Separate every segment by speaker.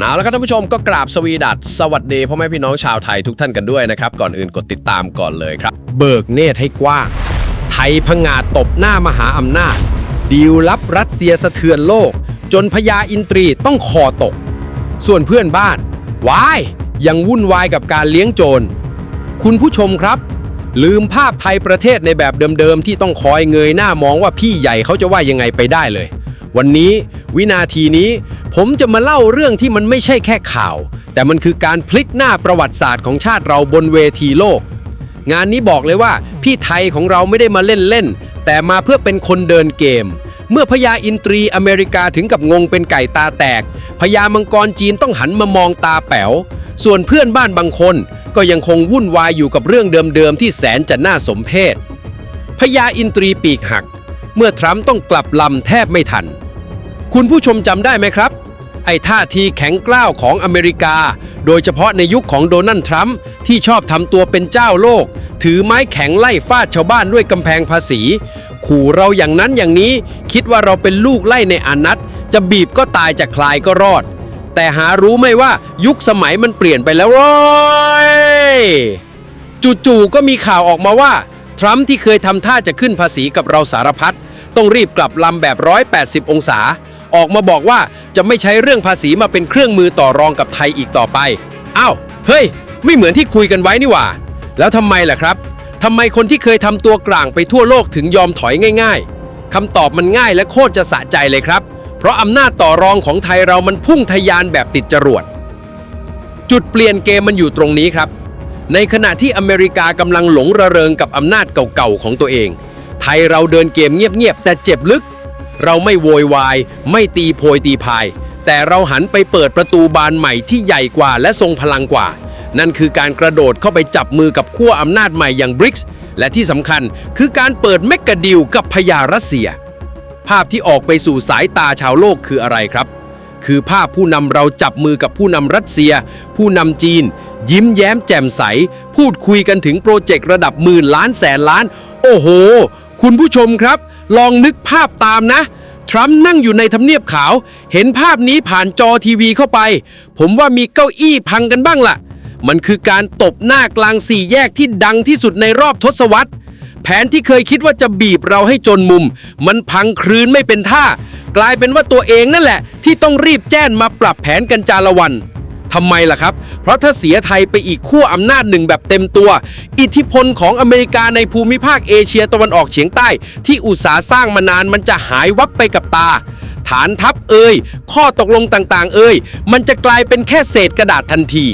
Speaker 1: เอาละครับท่านผู้ชมก็กราบสวีดัสสวัสดีพ่อแม่พี่น้องชาวไทยทุกท่านกันด้วยนะครับ ก่อนอื่นกดติดตามก่อนเลยครับ เบิกเนตรให้กว้าง ไทยพงาดตบหน้ามหาอำนาจ ดีลลับรัสเซียสะเทือนโลก จนพญาอินทรีต้องคอตก ส่วนเพื่อนบ้านวายยังวุ่นวายกับการเลี้ยงโจร คุณผู้ชมครับ ลืมภาพไทยประเทศในแบบเดิมๆที่ต้องคอยเงยหน้ามองว่าพี่ใหญ่เขาจะว่ายังไงไปได้เลย วันนี้วินาทีนี้ผมจะมาเล่าเรื่องที่มันไม่ใช่แค่ข่าว แต่มันคือการพลิกหน้าประวัติศาสตร์ของชาติเราบนเวทีโลก งานนี้บอกเลยว่าพี่ไทยของเราไม่ได้มาเล่นๆแต่มาเพื่อเป็นคนเดินเกม เมื่อพญาอินทรีอเมริกาถึงกับงงเป็นไก่ตาแตกพญามังกรจีนต้องหันมามองตาแป๋ว ส่วนเพื่อนบ้านบางคน ก็ยังคงวุ่นวายอยู่กับเรื่องเดิมๆที่แสนจะน่าสมเพชพญาอินทรีปีกหัก เมื่อทรัมป์ต้องกลับลำแทบไม่ทัน คุณผู้ชมจำได้ไหมครับ ไอ้ท่าทีแข็งกร้าวของอเมริกา โดยเฉพาะในยุคของโดนัลด์ทรัมป์ที่ชอบทำตัวเป็นเจ้าโลก ถือไม้แข็งไล่ฟาดชาวบ้านด้วยกำแพงภาษี ขู่เราอย่างนั้นอย่างนี้ คิดว่าเราเป็นลูกไล่ในอนัตจะบีบก็ตายจะคลายก็รอด แต่หารู้ไหมว่ายุคสมัยมันเปลี่ยนไปแล้วโว้ยจู่ๆก็มีข่าวออกมาว่าทรัมป์ที่เคยทำท่าจะขึ้นภาษีกับเราสารพัดต้องรีบกลับลำแบบ 180 องศา ออกมาบอกว่าจะไม่ใช้เรื่องภาษีมาเป็นเครื่องมือต่อรองกับไทยอีกต่อไปอ้าวเฮ้ย ไม่เหมือนที่คุยกันไว้นี่หว่า แล้วทำไมล่ะครับทำไมคนที่เคยทำตัวกลางไปทั่วโลกถึงยอมถอยง่าย ๆคำตอบมันง่ายและโคตรจะสะใจเลยครับ เพราะอำนาจต่อรองของไทยเรามันพุ่งทะยานแบบติดจรวด จุดเปลี่ยนเกมมันอยู่ตรงนี้ครับ ในขณะที่อเมริกากำลังหลงระเริงกับอำนาจเก่าๆของตัวเอง ไทยเราเดินเกมเงียบๆแต่เจ็บลึก เราไม่โวยวาย ไม่ตีโพยตีพาย แต่เราหันไปเปิดประตูบานใหม่ที่ใหญ่กว่าและทรงพลังกว่า นั่นคือการกระโดดเข้าไปจับมือกับขั้วอำนาจใหม่อย่างบริกส์และที่สำคัญคือการเปิดเมกกาดิลกับพญารัสเซีย ภาพที่ออกไปสู่สายตาชาวโลกคืออะไรครับ คือภาพผู้นำเราจับมือกับผู้นำรัสเซีย ผู้นำจีน ยิ้มแย้มแจ่มใส พูดคุยกันถึงโปรเจกต์ระดับหมื่นล้านแสนล้าน โอ้โห คุณผู้ชมครับ ลองนึกภาพตามนะ ทรัมป์นั่งอยู่ในทำเนียบขาว เห็นภาพนี้ผ่านจอทีวีเข้าไป ผมว่ามีเก้าอี้พังกันบ้างล่ะ มันคือการตบหน้ากลางสี่แยกที่ดังที่สุดในรอบทศวรรษ แผนที่เคยคิดว่าจะบีบเราให้จนมุม มันพังคลืนไม่เป็นท่า กลายเป็นว่าตัวเองนั่นแหละ ที่ต้องรีบแจ้นมาปรับแผนกันจาละวัน ทำไมล่ะครับ เพราะถ้าเสียไทยไปอีกขั้วอำนาจหนึ่งแบบเต็มตัว อิทธิพลของอเมริกาในภูมิภาคเอเชียตะวันออกเฉียงใต้ ที่อุตสาห์สร้างมานานมันจะหายวับไปกับตา ฐานทัพเอ่ยข้อตกลงต่างๆ เอ่ยมันจะกลายเป็นแค่เศษกระดาษทันที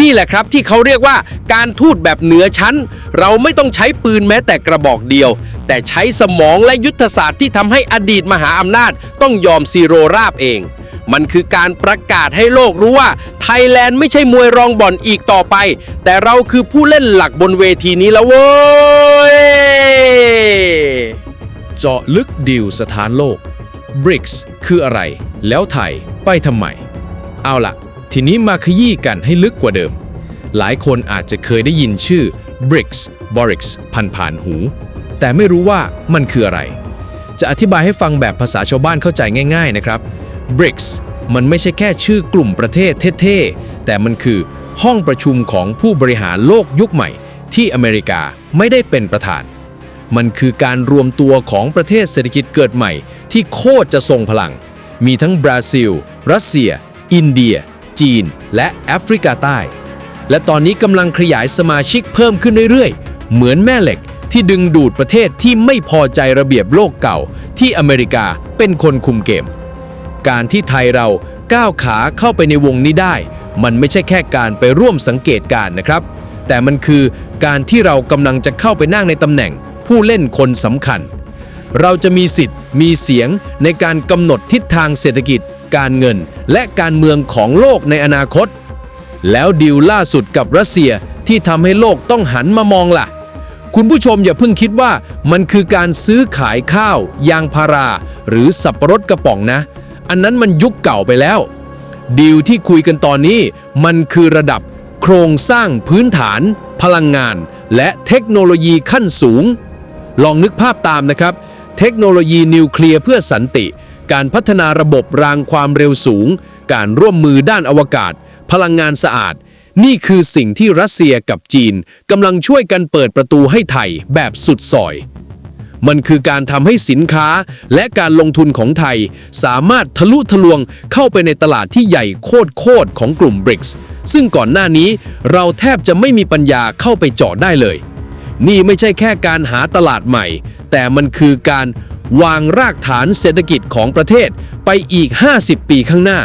Speaker 1: นี่แหละครับที่เขาเรียกว่าการทูตแบบเหนือชั้น เราไม่ต้องใช้ปืนแม้แต่กระบอกเดียว แต่ใช้สมองและยุทธศาสตร์ที่ทำให้อดีตมหาอำนาจต้องยอมซีโรราบเอง มันคือการประกาศให้โลกรู้ว่า ไทยแลนด์ไม่ใช่มวยรองบ่อนอีกต่อไป แต่เราคือผู้เล่นหลักบนเวทีนี้แล้วเว้ย
Speaker 2: เจาะลึกดิวสถานโลก BRICS คืออะไร แล้วไทยไปทำไม เอาล่ะทีนี้มาขยี้กันให้ลึกกว่าเดิม หลายคนอาจจะเคยได้ยินชื่อ BRICS BRICS ผ่านผ่านหู แต่ไม่รู้ว่ามันคืออะไร จะอธิบายให้ฟังแบบภาษาชาวบ้านเข้าใจง่าย ๆนะครับ BRICS มันไม่ใช่แค่ชื่อกลุ่มประเทศเท่ๆ แต่มันคือห้องประชุมของผู้บริหารโลกยุคใหม่ ที่อเมริกาไม่ได้เป็นประธาน มันคือการรวมตัวของประเทศเศรษฐกิจเกิดใหม่ ที่โคตรจะทรงพลัง มีทั้งบราซิล รัสเซีย อินเดีย จีน และแอฟริกาใต้ และตอนนี้กำลังขยายสมาชิกเพิ่มขึ้นเรื่อยๆ เหมือนแม่เหล็กที่ดึงดูดประเทศที่ไม่พอใจระเบียบโลกเก่า ที่อเมริกาเป็นคนคุมเกม การที่ไทยเราก้าวขาเข้าไปในวงนี้ได้ มันไม่ใช่แค่การไปร่วมสังเกตการนะครับ แต่มันคือการที่เรากำลังจะเข้าไปนั่งในตำแหน่ง ผู้เล่นคนสำคัญ เราจะมีสิทธิ์ มีเสียงในการกำหนดทิศทางเศรษฐกิจ การเงิน และการเมืองของโลกในอนาคต แล้วดีลล่าสุดกับรัสเซียที่ทำให้โลกต้องหันมามองล่ะคุณผู้ชมอย่าเพิ่งคิดว่ามันคือการซื้อขายข้าว ยางพารา หรือสับปะรดกระป๋องนะ อันนั้นมันยุคเก่าไปแล้ว ดีลที่คุยกันตอนนี้มันคือระดับโครงสร้างพื้นฐาน พลังงาน และเทคโนโลยีขั้นสูง ลองนึกภาพตามนะครับ เทคโนโลยีนิวเคลียร์เพื่อสันติ
Speaker 1: การพัฒนาระบบรางความเร็วสูง การร่วมมือด้านอวกาศ พลังงานสะอาด นี่คือสิ่งที่รัสเซียกับจีนกำลังช่วยกันเปิดประตูให้ไทยแบบสุดซอย มันคือการทำให้สินค้าและการลงทุนของไทย สามารถทะลุทะลวงเข้าไปในตลาดที่ใหญ่โคตรโคตรๆของกลุ่ม BRICS ซึ่งก่อนหน้านี้เราแทบจะไม่มีปัญญาเข้าไปเจาะได้เลย นี่ไม่ใช่แค่การหาตลาดใหม่ แต่มันคือการวางรากฐานเศรษฐกิจของประเทศไปอีก 50 ปีข้างหน้า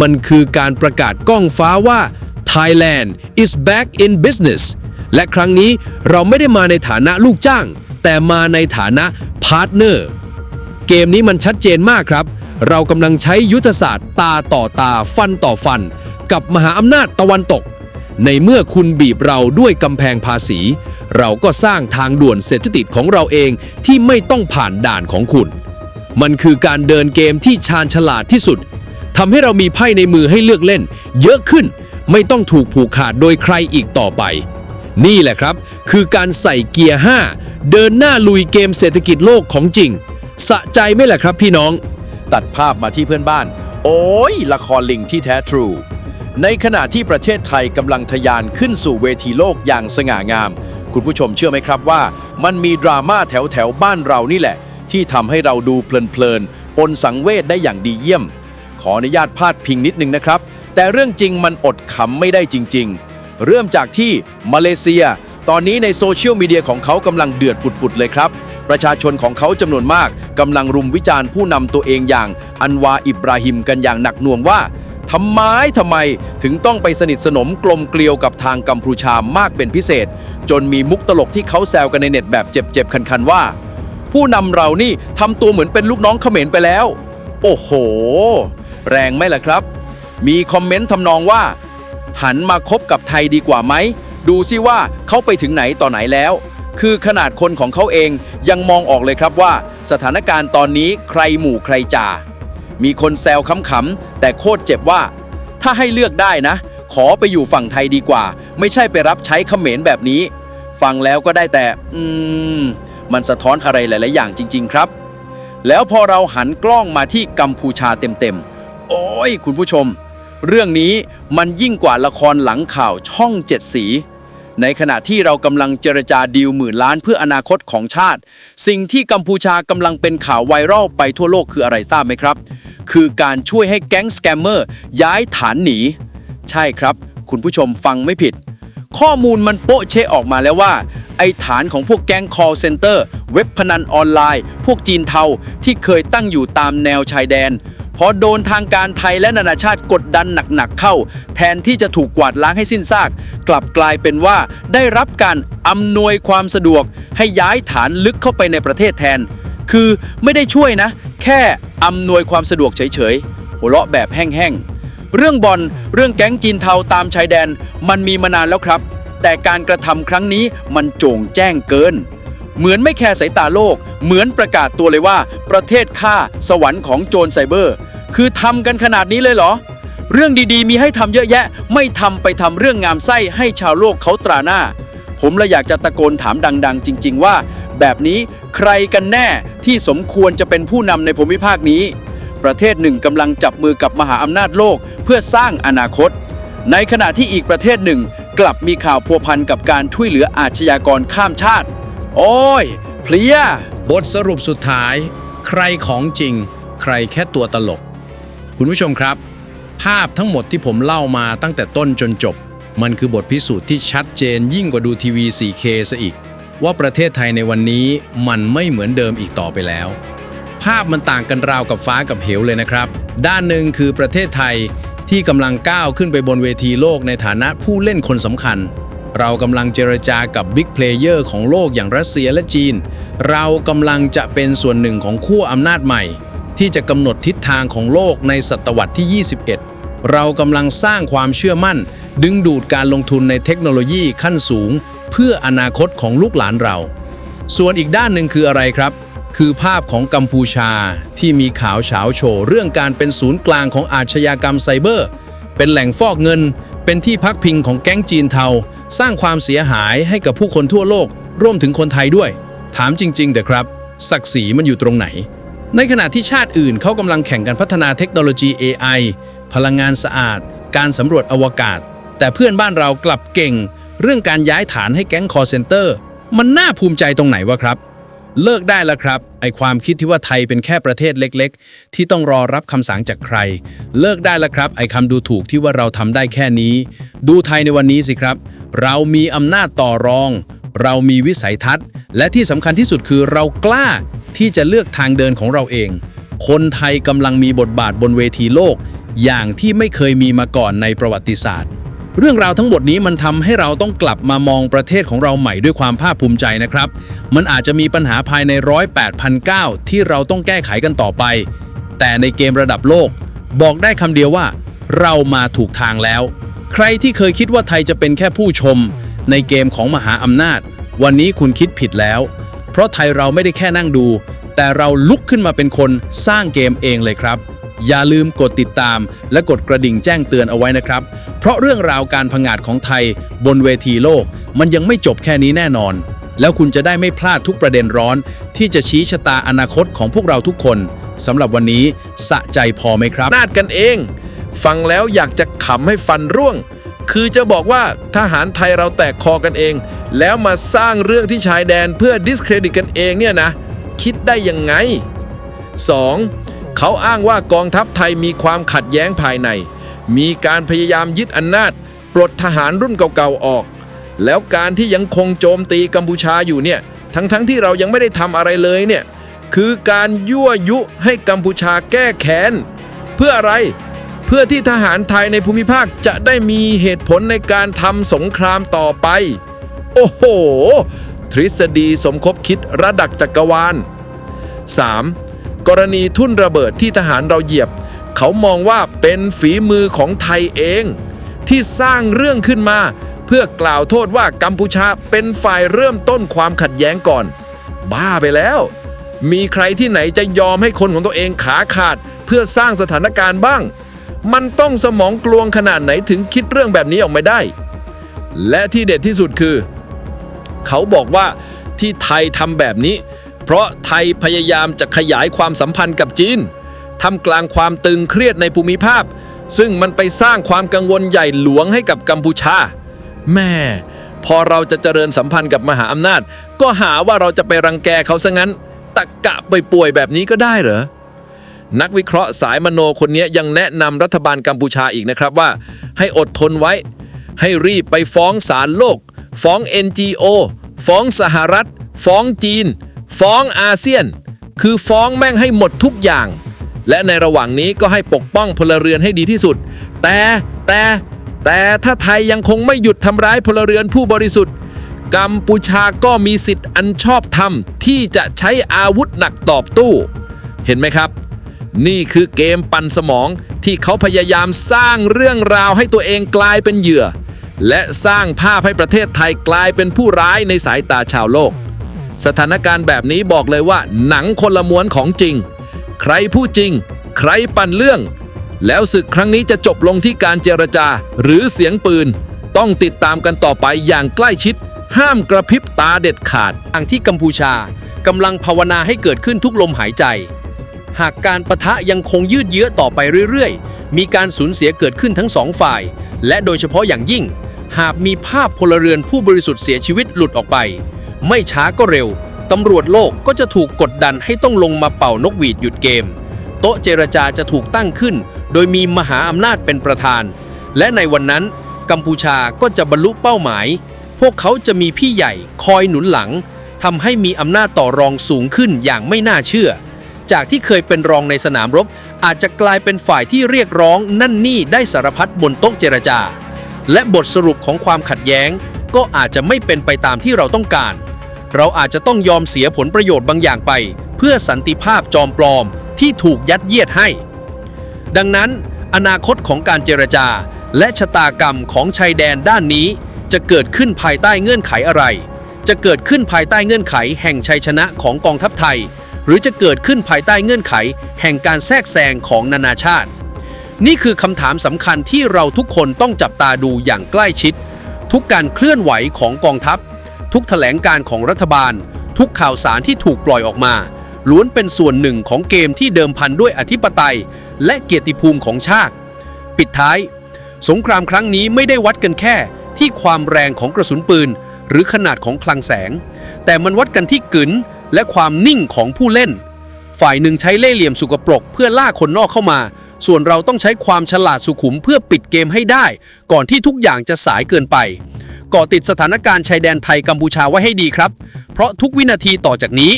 Speaker 1: มันคือการประกาศก้องฟ้าว่า Thailand is back in business และครั้งนี้เราไม่ได้มาในฐานะลูกจ้าง แต่มาในฐานะพาร์ทเนอร์เกมนี้มันชัดเจนมากครับ เรากำลังใช้ยุทธศาสตร์ตาต่อตาฟันต่อฟัน กับมหาอำนาจตะวันตก ในเมื่อคุณบีบเราด้วยกำแพงภาษี เราก็สร้างทางด่วนเศรษฐกิจของเราเองที่ไม่ต้องผ่านด่านของคุณ มันคือการเดินเกมที่ชาญฉลาดที่สุดทำให้เรามีไพ่ในมือให้เลือกเล่น เยอะขึ้นไม่ต้องถูกผูกขาดโดยใครอีกต่อไป นี่แหละครับ คือการใส่เกียร์ 5 เดินหน้าลุยเกมเศรษฐกิจโลกของจริง สะใจไหมล่ะครับพี่น้อง
Speaker 3: ตัดภาพมาที่เพื่อนบ้าน โอ้ย ละครลิงที่แท้ทรู ในขณะที่ประเทศไทยกำลังทะยานขึ้นสู่เวทีโลกอย่างสง่างาม คุณผู้ชมเชื่อไหมครับว่า มันมีดราม่าแถวแถวบ้านเรานี่แหละ ที่ทำให้เราดูเพลินๆปนสังเวชได้อย่างดีเยี่ยม ขออนุญาตพาดพิงนิดนึงนะครับ แต่เรื่องจริงมันอดขำไม่ได้จริง ๆ เริ่มจากที่มาเลเซีย ตอนนี้ในโซเชียลมีเดียของเขากำลังเดือดปุดๆเลยครับ ประชาชนของเขาจำนวนมากกำลังรุมวิจารณ์ผู้นำตัวเองอย่างอันวาอิบราฮิมกันอย่างหนักหน่วงว่าทำไมทำไมถึงต้องไปสนิทสนมกลมเกลียวกับทางกัมพูชามากเป็นพิเศษ จนมีมุกตลกที่เขาแซวกันในเน็ตแบบเจ็บๆ คันๆว่า ผู้นำเรานี่ทำตัวเหมือนเป็นลูกน้องเขมรไปแล้ว โอ้โห แรงไหมล่ะครับ มีคอมเมนต์ทำนองว่า หันมาคบกับไทยดีกว่าไหม ดูซิว่าเขาไปถึงไหนต่อไหนแล้ว คือขนาดคนของเขาเองยังมองออกเลยครับว่า สถานการณ์ตอนนี้ใครหมู่ใครจ่า มีคนแซวขำๆแต่โคตรเจ็บว่า ถ้าให้เลือกได้นะ ขอไปอยู่ฝั่งไทยดีกว่า ไม่ใช่ไปรับใช้เขมรแบบนี้ ฟังแล้วก็ได้แต่ อืม มันสะท้อนอะไรหลาย ๆ อย่างจริง ๆ ครับ แล้วพอเราหันกล้องมาที่กัมพูชาเต็ม ๆ โอ้ยคุณผู้ชม เรื่องนี้มันยิ่งกว่าละครหลังข่าวช่องเจ็ดสี ในขณะที่เรากำลังเจรจาดีลหมื่นล้านเพื่ออนาคตของชาติ สิ่งที่กัมพูชากำลังเป็นข่าวไวรัลไปทั่วโลกคืออะไรทราบไหมครับ คือการช่วยให้แก๊งสแกมเมอร์ย้ายฐานหนี ใช่ครับ คุณผู้ชมฟังไม่ผิด ข้อมูลมันโป๊ะเชะออกมาแล้วว่า ไอฐานของพวกแก๊ง call center เว็บพนันออนไลน์ พวกจีนเทาที่เคยตั้งอยู่ตามแนวชายแดน พอโดนทางการไทยและนานาชาติกดดันหนักๆเข้า แทนที่จะถูกกวาดล้างให้สิ้นซาก กลับกลายเป็นว่าได้รับการอำนวยความสะดวก ให้ย้ายฐานลึกเข้าไปในประเทศแทน คือไม่ได้ช่วยนะ แค่อำนวยความสะดวกเฉยๆหัวเราะแบบแห้งๆเรื่องบอลเรื่องแก๊งจีนเทาตามชายแดน มันมีมานานแล้วครับ แต่การกระทำครั้งนี้มันโจ่งแจ้งเกิน เหมือนไม่แคร์สายตาโลก เหมือนประกาศตัวเลยว่า ประเทศข้าสวรรค์ของโจรไซเบอร์ คือทำกันขนาดนี้เลยเหรอ เรื่องดีๆ มีให้ทำเยอะแยะ ไม่ทำไปทำเรื่องงามไส้ให้ชาวโลกเขาตราหน้า ผมเลยอยากจะตะโกนถามดัง ๆ จริง ๆ ว่า แบบนี้ใครกันแน่ที่สมควรจะเป็นผู้นำในภูมิภาคนี้ ประเทศหนึ่งกำลังจับมือกับมหาอำนาจโลก เพื่อสร้างอนาคตในขณะที่อีกประเทศหนึ่ง กลับมีข่าวพัวพันกับการช่วยเหลืออาชญากรข้ามชาติ โอ้ย เพลีย
Speaker 1: บทสรุปสุดท้าย ใครของจริง ใครแค่ตัวตลก คุณผู้ชมครับ ภาพทั้งหมดที่ผมเล่ามาตั้งแต่ต้นจนจบ มันคือบทพิสูจน์ที่ชัดเจนยิ่งกว่าดูทีวี 4K ซะอีก ว่าประเทศไทยในวันนี้มันไม่เหมือนเดิมอีกต่อไปแล้ว ภาพมันต่างกันราวกับฟ้ากับเหวเลยนะครับ ด้านหนึ่งคือประเทศไทยที่กำลังก้าวขึ้นไปบนเวทีโลกในฐานะผู้เล่นคนสำคัญ เรากำลังเจรจากับบิ๊กเพลเยอร์ของโลกอย่างรัสเซียและจีน เรากำลังจะเป็นส่วนหนึ่งของขั้วอำนาจใหม่ ที่จะกำหนดทิศทางของโลกในศตวรรษที่ 21 เรากำลังสร้างความเชื่อมั่น ดึงดูดการลงทุนในเทคโนโลยีขั้นสูง เพื่ออนาคตของลูกหลานเรา ส่วนอีกด้านหนึ่งคืออะไรครับ คือภาพของกัมพูชาที่มีข่าวเฉาโชว์เรื่องการเป็นศูนย์กลางของอาชญากรรมไซเบอร์ เป็นแหล่งฟอกเงิน เป็นที่พักพิงของแก๊งจีนเทา สร้างความเสียหายให้กับผู้คนทั่วโลก รวมถึงคนไทยด้วย ถามจริงๆแต่ครับ ศักดิ์ศรีมันอยู่ตรงไหน
Speaker 2: ในขณะที่ชาติอื่นเขากำลังแข่งกันพัฒนาเทคโนโลยี AI พลังงานสะอาด การสำรวจอวกาศ แต่เพื่อนบ้านเรากลับเก่ง เรื่องการย้ายฐานให้แก๊งคอร์เซนเตอร์ มันน่าภูมิใจตรงไหนวะครับ เลิกได้แล้วครับ ไอความคิดที่ว่าไทยเป็นแค่ประเทศเล็ก ๆ ที่ต้องรอรับคำสั่งจากใคร เลิกได้แล้วครับ ไอคำดูถูกที่ว่าเราทำได้แค่นี้ ดูไทยในวันนี้สิครับ เรามีอำนาจต่อรอง เรามีวิสัยทัศน์ และที่สำคัญที่สุดคือเรากล้าที่จะเลือกทางเดินของเราเอง คนไทยกำลังมีบทบาทบนเวทีโลก อย่างที่ไม่เคยมีมาก่อนในประวัติศาสตร์ เรื่องราวทั้งหมดนี้มันทำให้เราต้องกลับมามองประเทศของเราใหม่ด้วยความภาคภูมิใจนะครับ มันอาจจะมีปัญหาภายในร้อยแปดพันเก้าที่เราต้องแก้ไขกันต่อไป แต่ในเกมระดับโลก บอกได้คำเดียวว่า เรามาถูกทางแล้ว ใครที่เคยคิดว่าไทยจะเป็นแค่ผู้ชม ในเกมของมหาอำนาจ วันนี้คุณคิดผิดแล้ว เพราะไทยเราไม่ได้แค่นั่งดู แต่เราลุกขึ้นมาเป็นคนสร้างเกมเองเลยครับอย่าลืมกดติดตามและกดกระดิ่งแจ้งเตือนเอาไว้นะครับ ราะเรื่องราวการผงาดของไทยบนเวทีโลก มันยังไม่จบแค่นี้แน่นอน แล้วคุณจะได้ไม่พลาดทุกประเด็นร้อน ที่จะชี้ชะตาอนาคตของพวกเราทุกคนสำหรับวันนี้สะใจพอไหมครับ
Speaker 4: นาดกันเอง ฟังแล้วอยากจะขำให้ฟันร่วง คือจะบอกว่าทหารไทยเราแตกคอกันเอง แล้วมาสร้างเรื่องที่ชายแดนเพื่อดิสเครดิตกันเองเนี่ยนะ คิดได้ยังไง 2. เขาอ้างว่ากองทัพไทยมีความขัดแย้งภายใน มีการพยายามยึดอำนาจ ปลดทหารรุ่นเก่าๆออก แล้วการที่ยังคงโจมตีกัมพูชาอยู่เนี่ยทั้งๆที่เรายังไม่ได้ทำอะไรเลยเนี่ยคือการยั่วยุให้กัมพูชาแก้แค้นเพื่ออะไรเพื่อที่ทหารไทยในภูมิภาคจะได้มีเหตุผลในการทำสงครามต่อไป โอ้โห ทฤษฎีสมคบคิดระดับจักรวาล 3. กรณีทุ่นระเบิดที่ทหารเราเหยียบ เขามองว่าเป็นฝีมือของไทยเอง ที่สร้างเรื่องขึ้นมา เพื่อกล่าวโทษว่ากัมพูชาเป็นฝ่ายเริ่มต้นความขัดแย้งก่อน บ้าไปแล้ว มีใครที่ไหนจะยอมให้คนของตัวเองขาขาด เพื่อสร้างสถานการณ์บ้าง มันต้องสมองกลวงขนาดไหนถึงคิดเรื่องแบบนี้ออกมาได้ และที่เด็ดที่สุดคือ เขาบอกว่าที่ไทยทำแบบนี้ เพราะไทยพยายามจะขยายความสัมพันธ์กับจีน ทำกลางความตึงเครียดในภูมิภาค ซึ่งมันไปสร้างความกังวลใหญ่หลวงให้กับกัมพูชา แม่ พอเราจะเจริญสัมพันธ์กับมหาอำนาจ ก็หาว่าเราจะไปรังแกเขาซะงั้นตะกะไปป่วยแบบนี้ก็ได้เหรอนักวิเคราะห์สายมโนคนนี้ยังแนะนำรัฐบาลกัมพูชาอีกนะครับว่า ให้อดทนไว้ ให้รีบไปฟ้องศาลโลก ฟ้อง NGO ฟ้องสหรัฐ ฟ้องจีน ฟ้องอาเซียน คือฟ้องแม่งให้หมดทุกอย่าง และในระหว่างนี้ก็ให้ปกป้องพลเรือนให้ดีที่สุด แต่แต่แต่ถ้าไทยยังคงไม่หยุดทำร้ายพลเรือนผู้บริสุทธิ์ กัมพูชาก็มีสิทธิ์อันชอบธรรมที่จะใช้อาวุธหนักตอบโต้เห็นไหมครับ นี่คือเกมปั่นสมองที่เขาพยายามสร้างเรื่องราวให้ตัวเองกลายเป็นเหยื่อ และสร้างภาพให้ประเทศไทยกลายเป็นผู้ร้ายในสายตาชาวโลก สถานการณ์แบบนี้บอกเลยว่าหนังคนละม้วนของจริง ใครพูดจริง ใครปั่นเรื่อง แล้วศึกครั้งนี้จะจบลงที่การเจรจาหรือเสียงปืน ต้องติดตามกันต่อไปอย่างใกล้ชิด ห้ามกระพริบตาเด็ดขาด
Speaker 1: ทางที่กัมพูชากำลังภาวนาให้เกิดขึ้นทุกลมหายใจ หากการประทะยังคงยืดเยื้อต่อไปเรื่อยๆ มีการสูญเสียเกิดขึ้นทั้งสองฝ่าย และโดยเฉพาะอย่างยิ่ง หากมีภาพพลเรือนผู้บริสุทธิ์เสียชีวิตหลุดออกไป ไม่ช้าก็เร็ว ตำรวจโลกก็จะถูกกดดันให้ต้องลงมาเป่านกหวีดหยุดเกม โต๊ะเจรจาจะถูกตั้งขึ้น โดยมีมหาอำนาจเป็นประธาน และในวันนั้น กัมพูชาก็จะบรรลุเป้าหมาย พวกเขาจะมีพี่ใหญ่คอยหนุนหลังทำให้มีอำนาจต่อรองสูงขึ้นอย่างไม่น่าเชื่อ จากที่เคยเป็นรองในสนามรบ อาจจะกลายเป็นฝ่ายที่เรียกร้องนั่นนี่ได้สารพัดบนโต๊ะเจรจา และบทสรุปของความขัดแย้ง ก็อาจจะไม่เป็นไปตามที่เราต้องการ เราอาจจะต้องยอมเสียผลประโยชน์บางอย่างไป เพื่อสันติภาพจอมปลอมที่ถูกยัดเยียดให้ ดังนั้น อนาคตของการเจรจา และชะตากรรมของชายแดนด้านนี้ จะเกิดขึ้นภายใต้เงื่อนไขอะไร จะเกิดขึ้นภายใต้เงื่อนไขแห่งชัยชนะของกองทัพไทย หรือจะเกิดขึ้นภายใต้เงื่อนไข แห่งการแทรกแซงของนานาชาติ นี่คือคำถามสำคัญที่เราทุกคนต้องจับตาดูอย่างใกล้ชิด ทุกการเคลื่อนไหวของกองทัพ ทุกแถลงการของรัฐบาล ทุกข่าวสารที่ถูกปล่อยออกมา
Speaker 5: ล้วนเป็นส่วนหนึ่งของเกมที่เดิมพันด้วยอธิปไตย และเกียรติภูมิของชาติ ปิดท้าย สงครามครั้งนี้ไม่ได้วัดกันแค่ ที่ความแรงของกระสุนปืน หรือขนาดของคลังแสง แต่มันวัดกันที่กึนและความนิ่งของผู้เล่น ฝ่ายหนึ่งใช้เล่ห์เหลี่ยมสุกปรกเพื่อล่าคนนอกเข้ามาส่วนเราต้องใช้ความฉลาดสุขุมเพื่อปิดเกมให้ได้ ก่อนที่ทุกอย่างจะสายเกินไป เกาะติดสถานการณ์ชายแดนไทยกัมพูชาไว้ให้ดีครับ เพราะทุกวินาทีต่อจากนี้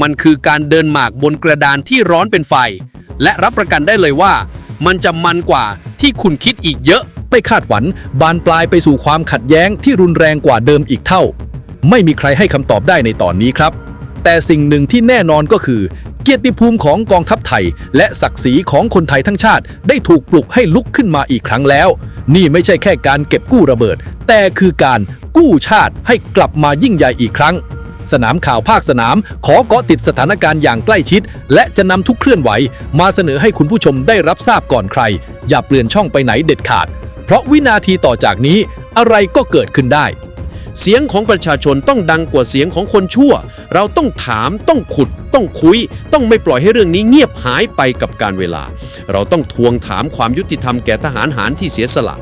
Speaker 5: มันคือการเดินหมากบนกระดานที่ร้อนเป็นไฟ และรับประกันได้เลยว่า มันจะมันกว่าที่คุณคิดอีกเยอะ
Speaker 6: ไม่คาดหวังบานปลายไปสู่ความขัดแย้งที่รุนแรงกว่าเดิมอีกเท่า ไม่มีใครให้คำตอบได้ในตอนนี้ครับ แต่สิ่งหนึ่งที่แน่นอนก็คือ เกียรติภูมิของกองทัพไทย และศักดิ์ศรีของคนไทยทั้งชาติ ได้ถูกปลุกให้ลุกขึ้นมาอีกครั้งแล้ว นี่ไม่ใช่แค่การเก็บกู้ระเบิด แต่คือการกู้ชาติให้กลับมายิ่งใหญ่อีกครั้ง สนามข่าวภาคสนาม ขอเกาะติดสถานการณ์อย่างใกล้ชิด และจะนำทุกเคลื่อนไหว มาเสนอให้คุณผู้ชมได้รับทราบก่อนใคร อย่าเปลี่ยนช่องไปไหนเด็ดขาด เพราะวินาทีต่อจากนี้อะไรก็เกิดขึ้นได้
Speaker 4: เสียงของประชาชนต้องดังกว่าเสียงของคนชั่ว เราต้องถามต้องขุด ต้องคุย ต้องไม่ปล่อยให้เรื่องนี้เงียบหายไปกับการเวลา เราต้องทวงถามความยุติธรรมแก่ทหารหารที่เสียสละ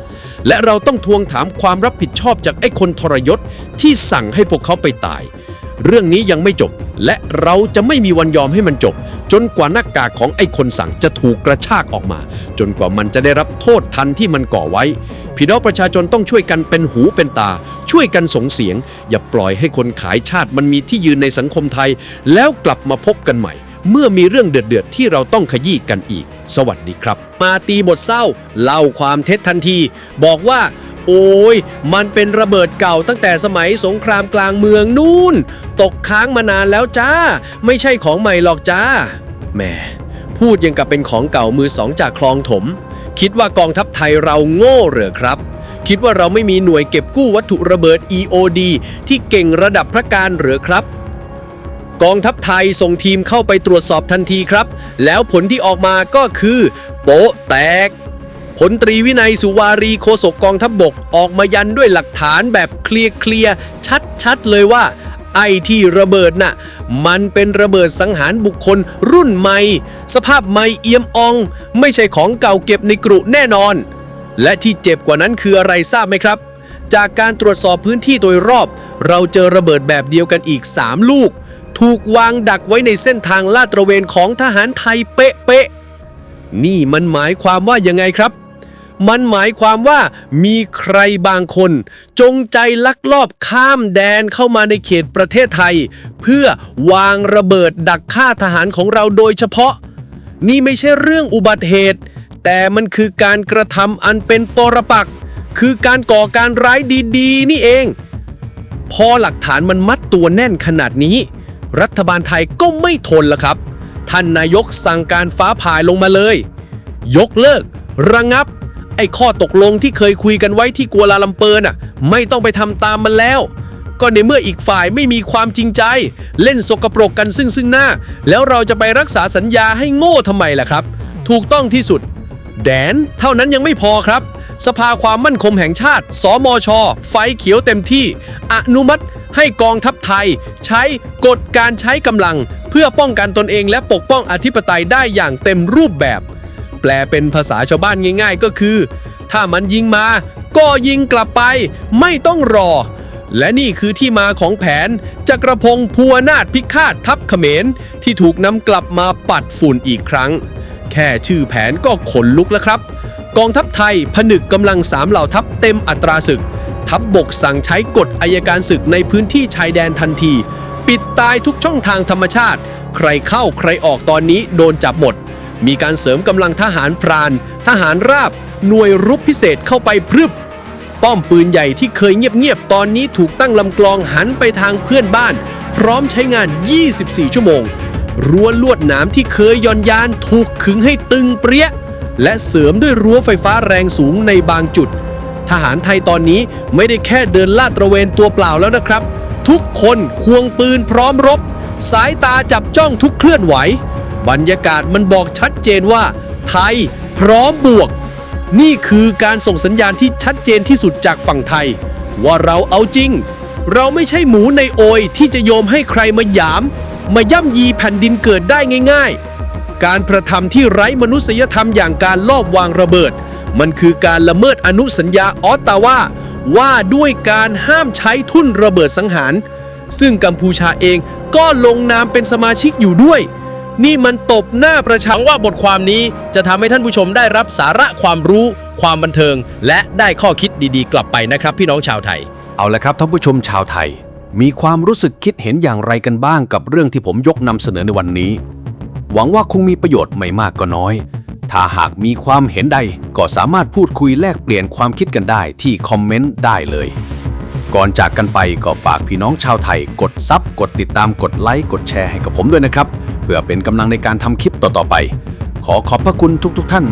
Speaker 4: และเราต้องทวงถามความรับผิดชอบจากไอ้คนทรยศที่สั่งให้พวกเขาไปตาย เรื่องนี้ยังไม่จบ และเราจะไม่มีวันยอมให้มันจบ จนกว่าหน้ากากของไอ้คนสั่งจะถูกกระชากออกมา จนกว่ามันจะได้รับโทษทันที่มันก่อไว้ พี่น้องประชาชนต้องช่วยกันเป็นหูเป็นตา ช่วยกันส่งเสียง อย่าปล่อยให้คนขายชาติมันมีที่ยืนในสังคมไทย แล้วกลับมาพบกันใหม่ เมื่อมีเรื่องเดือดๆที่เราต้องขยี้กันอีก สวัสดีครับ
Speaker 1: มาตีบทเศร้าเล่าความเท็จทันที บอกว่า โอ้ย มันเป็นระเบิดเก่าตั้งแต่สมัยสงครามกลางเมืองนู่น ตกค้างมานานแล้วจ้า ไม่ใช่ของใหม่หรอกจ้า แหม พูดยังกับเป็นของเก่ามือสองจากคลองถม คิดว่ากองทัพไทยเราโง่เหรอครับ คิดว่าเราไม่มีหน่วยเก็บกู้วัตถุระเบิด EOD ที่เก่งระดับพระการเหรือครับกองทัพไทยส่งทีมเข้าไปตรวจสอบทันทีครับ แล้วผลที่ออกมาก็คือ โป๊ะแตก พลตรีวินัยสุวารีโฆษกกองทัพบบกออกมายันด้วยหลักฐานแบบเคลียร์เคลียร์ชัดๆเลยว่าไอที่ระเบิดน่ะ มันเป็นระเบิดสังหารบุคคลรุ่นใหม่ สภาพใหม่เอี่ยมออง ไม่ใช่ของเก่าเก็บในกรุแน่นอน และที่เจ็บกว่านั้นคืออะไรทราบไหมครับ จากการตรวจสอบพื้นที่โดยรอบ เราเจอระเบิดแบบเดียวกันอีก 3 ลูก ถูกวางดักไว้ในเส้นทางลาดตระเวนของทหารไทยเป๊ะๆนี่มันหมายความว่ายังไงครับ มันหมายความว่ามีใครบางคน จงใจลักลอบข้ามแดนเข้ามาในเขตประเทศไทย เพื่อวางระเบิดดักฆ่าทหารของเราโดยเฉพาะ นี่ไม่ใช่เรื่องอุบัติเหตุ แต่มันคือการกระทำอันเป็นปรปักษ์คือการก่อการร้ายดีๆ นี่เอง พอหลักฐานมันมัดตัวแน่นขนาดนี้ รัฐบาลไทยก็ไม่ทนละครับ ท่านนายกสั่งการฟ้าผ่าลงมาเลย ยกเลิก ระงับ ไอ้ข้อตกลงที่เคยคุยกันไว้ที่กัวลาลัมเปอร์น่ะ ไม่ต้องไปทำตามมันแล้ว ก็ในเมื่ออีกฝ่ายไม่มีความจริงใจ เล่นสกปรกกันซึ่งซึ่งหน้า แล้วเราจะไปรักษาสัญญาให้โง่ทำไมล่ะครับ ถูกต้องที่สุด แดน เท่านั้นยังไม่พอครับ สภาความมั่นคงแห่งชาติ สมช ไฟเขียวเต็มที่ อนุมัติให้กองทัพไทย ใช้กฎการใช้กำลัง เพื่อป้องกันตนเองและปกป้องอธิปไตยได้อย่างเต็มรูปแบบ ลเป็นภาษาชาวบ้านง่าย ๆ ก็คือ ถ้ามันยิงมา ก็ยิงกลับไป ไม่ต้องรอ และนี่คือที่มาของแผนจักรพงศ์พัวนาถพิฆาตทัพเขมร ที่ถูกนำกลับมาปัดฝุ่นอีกครั้ง แค่ชื่อแผนก็ขนลุกแล้วครับ กองทัพไทยผนึกกำลังสามเหล่าทัพเต็มอัตราศึก ทัพบบกสั่งใช้กฎอายการศึกในพื้นที่ชายแดนทันที ปิดตายทุกช่องทางธรรมชาติ ใครเข้าใครออกตอนนี้โดนจับหมด มีการเสริมกำลังทหารพราน ทหารราบ หน่วยรุกพิเศษเข้าไปพรึบ ป้อมปืนใหญ่ที่เคยเงียบๆ ตอนนี้ถูกตั้งลำกลองหันไปทางเพื่อนบ้าน พร้อมใช้งาน 24 ชั่วโมง รั้วลวดหนามที่เคยย่อนยานถูกขึงให้ตึงเปรี้ย และเสริมด้วยรั้วไฟฟ้าแรงสูงในบางจุด ทหารไทยตอนนี้ไม่ได้แค่เดินลาดตระเวนตัวเปล่าแล้วนะครับ ทุกคนควงปืนพร้อมรบ สายตาจับจ้องทุกเคลื่อนไหว บรรยากาศมันบอกชัดเจนว่า ไทยพร้อมบวก นี่คือการส่งสัญญาณที่ชัดเจนที่สุดจากฝั่งไทย ว่าเราเอาจริง เราไม่ใช่หมูในโอยที่จะโยมให้ใครมาหยาม
Speaker 7: มาย่ำยีแผ่นดินเกิดได้ง่าย ๆ การกระทำที่ไร้มนุษยธรรมอย่างการลอบวางระเบิด มันคือการละเมิดอนุสัญญาออตตาว่าว่าด้วยการห้ามใช้ทุ่นระเบิดสังหาร ซึ่งกัมพูชาเองก็ลงนามเป็นสมาชิกอยู่ด้วย นี่มันตบหน้าประชั
Speaker 8: งว่าบทความนี้จะทำให้ท่านผู้ชมได้รับสาระความรู้ ความบันเทิง และได้ข้อคิดดีๆ กลับไปนะครับ พี่น้องชาวไทย
Speaker 1: เอาละครับท่านผู้ชมชาวไทย มีความรู้สึกคิดเห็นอย่างไรกันบ้างกับเรื่องที่ผมยกนำเสนอในวันนี้ หวังว่าคงมีประโยชน์ไม่มากก็น้อย ถ้าหากมีความเห็นใดก็สามารถพูดคุยแลกเปลี่ยนความคิดกันได้ที่คอมเมนต์ได้เลย ก่อนจากกันไปก็ฝากพี่น้องชาวไทย กดซับกดติดตามกดไลค์กดแชร์ให้กับผมด้วยนะครับ เพื่อเป็นกำลังในการทำคลิปต่อๆไป ขอขอบพระคุณทุกๆท่าน